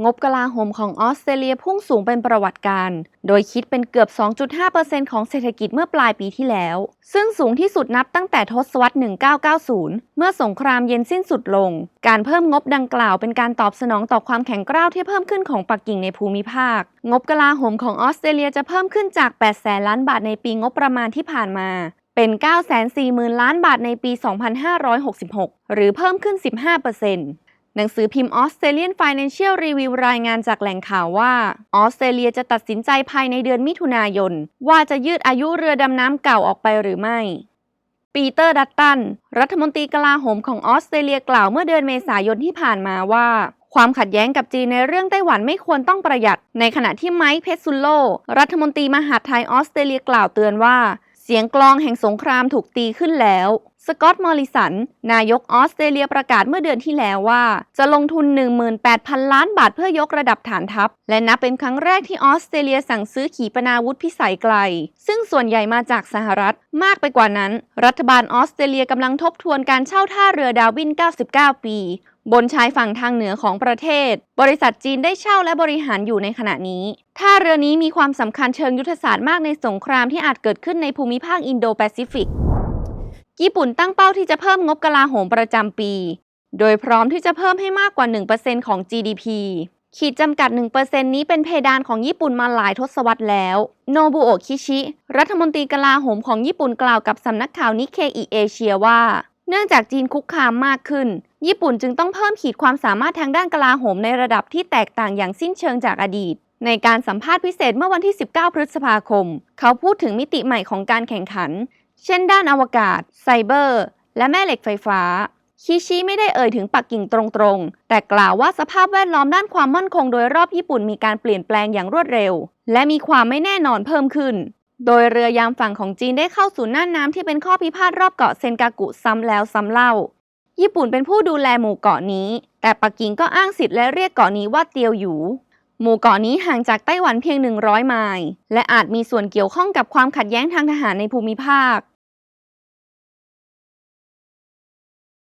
งบกลาโหมของออสเตรเลียพุ่งสูงเป็นประวัติการ โดยคิดเป็นเกือบ 2.5%ของเศรษฐกิจเมื่อปลายปีที่แล้ว ซึ่งสูงที่สุดนับตั้งแต่ทศวรรษ 1990 เมื่อสงครามเย็นสิ้นสุดลง การเพิ่มงบดังกล่าวเป็นการตอบสนองต่อความแข็งกร้าวที่เพิ่มขึ้นของปักกิ่งในภูมิภาค งบกลาโหมของออสเตรเลียจะเพิ่มขึ้นจาก 8 แสนล้านบาทในปีงบประมาณที่ผ่านมาเป็น 940,000 ล้านบาทในปี 2566 หรือเพิ่มขึ้น 15% หนังสือพิมพ์ Australian Financial Review รายงานจากแหล่งข่าวว่าออสเตรเลียจะตัดสินใจภายในเดือนมิถุนายน ว่าจะยืดอายุเรือดำน้ำเก่าออกไปหรือไม่ ปีเตอร์ดัตตัน รัฐมนตรีกลาโหมของออสเตรเลียกล่าวเมื่อเดือนเมษายนที่ผ่านมาว่า ความขัดแย้งกับจีนในเรื่องไต้หวันไม่ควรต้องประหยัด ในขณะที่ไมค์เพซุลโล รัฐมนตรีมหาดไทยออสเตรเลียกล่าวเตือนว่า สียงกลองแห่งสงครามถูกตีขึ้นแล้ว สกอตต์มอริสัน นายกออสเตรเลียประกาศเมื่อเดือนที่แล้วว่า จะลงทุน 18,000 ล้านบาทเพื่อยกระดับฐานทัพ และนับเป็นครั้งแรกที่ออสเตรเลียสั่งซื้อขีปนาวุธพิสัยไกล ซึ่งส่วนใหญ่มาจากสหรัฐ มากไปกว่านั้น รัฐบาลออสเตรเลียกำลังทบทวนการเช่าท่าเรือดาวิน 99 ปี บนชายฝั่งทางเหนือของประเทศ บริษัทจีนได้เช่าและบริหารอยู่ในขณะนี้ ท่าเรือนี้มีความสำคัญเชิงยุทธศาสตร์มากในสงครามที่อาจเกิดขึ้นในภูมิภาคอินโดแปซิฟิก ญี่ปุ่นตั้งเป้าที่จะเพิ่มงบกลาโหมประจำปี โดยพร้อมที่จะเพิ่มให้มากกว่า 1%ของ GDP ขีดจำกัด 1%นี้เป็นเพดานของญี่ปุ่นมาหลายทศวรรษแล้ว โนบุโอะคิชิ รัฐมนตรีกลาโหมของญี่ปุ่นกล่าวกับสำนักข่าวนิเคอิเอเชียว่า เนื่องจากจีนคุกคามมากขึ้น ญี่ปุ่นจึงต้องเพิ่มขีดความสามารถทางด้านกลาโหมในระดับที่แตกต่างอย่างสิ้นเชิงจากอดีต ในการสัมภาษณ์พิเศษเมื่อวันที่ 19 พฤษภาคม เขาพูดถึงมิติใหม่ของการแข่งขัน เช่นด้านอวกาศ ไซเบอร์ และแม่เหล็กไฟฟ้าคิชิไม่ได้เอ่ยถึงปักกิ่งตรงๆ แต่กล่าวว่าสภาพแวดล้อมด้านความมั่นคงโดยรอบญี่ปุ่นมีการเปลี่ยนแปลงอย่างรวดเร็ว และมีความไม่แน่นอนเพิ่มขึ้น โดยเรือยามฝั่งของจีนได้เข้าสู่น่านน้ำที่เป็นข้อพิพาทรอบเกาะเซนกากุซ้ำแล้วซ้ำเล่า ญี่ปุ่นเป็นผู้ดูแลหมู่เกาะนี้ แต่ปักกิ่งก็อ้างสิทธิ์และเรียกเกาะนี้ว่าเตียวหยู หมู่เกาะนี้ห่างจากไต้หวันเพียง 100 ไมล์ และอาจมีส่วนเกี่ยวข้องกับความขัดแย้งทางทหารในภูมิภาค